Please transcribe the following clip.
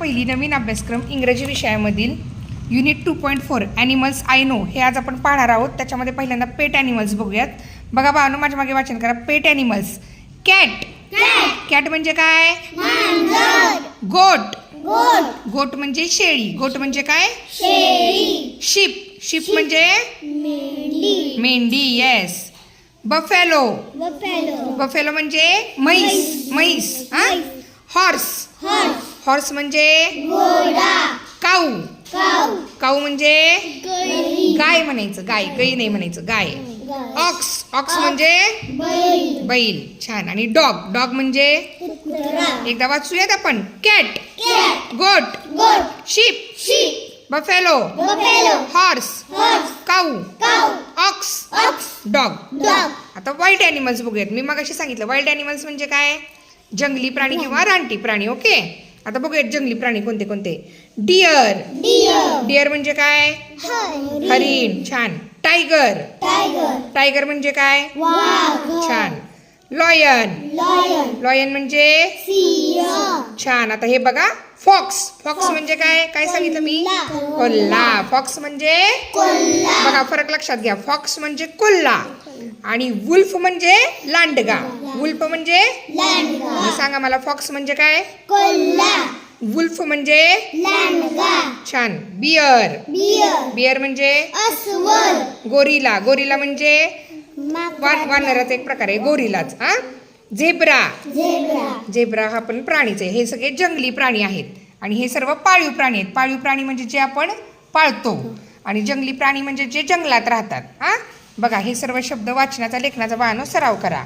पहिली नवीन अभ्यासक्रम इंग्रजी विषयामधील unit two point four animals I know हे आज आपण पाहणार आहोत. त्याच्यामध्ये पहिल्यांदा पेट ॲनिमल्स बघूयात. बघा बाळांनो माझ्या मागे वाचन करा. पेट ॲनिमल्स कॅट कॅट म्हणजे काय? गोट गोट म्हणजे शेळी. गोट म्हणजे काय? शिप शिप म्हणजे? मेंढी. येस बफेलो बफेलो बफेलो म्हणजे म्हैस. म्हैस. हा? हॉर्स हॉर्स म्हणजे? काऊ. काऊ. म्हणजे? गाय म्हणायचं गाय. गाई नाही म्हणायचं गाय. ऑक्स ऑक्स म्हणजे? बैल. बैल. छान. आणि डॉग डॉग म्हणजे? एकदा वाचूयात आपण. Cat goat sheep buffalo horse cow ox ox dog आता वाईल्ड ॲनिमल्स बघूयात. मी मग सांगितलं वाईल्ड ॲनिमल्स म्हणजे काय? जंगली प्राणी किंवा रानटी प्राणी ओके आता बघूयात जंगली प्राणी कोणते कोणते. डिअर डिअर म्हणजे काय? हरिण. छान. टायगर. टायगर. म्हणजे काय? वाघ. छान. लॉयन. लॉयन. लॉयन म्हणजे? छान. आता हे बघा. फॉक्स. फॉक्स म्हणजे काय? काय सांगितलं मी? कोल्हा. फॉक्स म्हणजे? बघा फरक लक्षात घ्या. फॉक्स म्हणजे कोल्हा. आणि वुल्फ म्हणजे लांडगा. वुल्फ म्हणजे? सांगा मला फॉक्स म्हणजे काय? वुल्फ म्हणजे? छान. बियर बियर म्हणजे? गोरिला. गोरिला म्हणजे? वानराचा एक प्रकार आहे गोरिलाच हा? झेब्रा झेब्रा हा पण प्राणीच आहे. हे सगळे जंगली प्राणी आहेत. आणि हे सर्व पाळीव प्राणी आहेत. पाळीव प्राणी म्हणजे जे आपण पाळतो. आणि जंगली प्राणी म्हणजे जे जंगलात राहतात हा? बघा हे सर्व शब्द वाचनाचा लेखनाचा बाळानो सराव करा.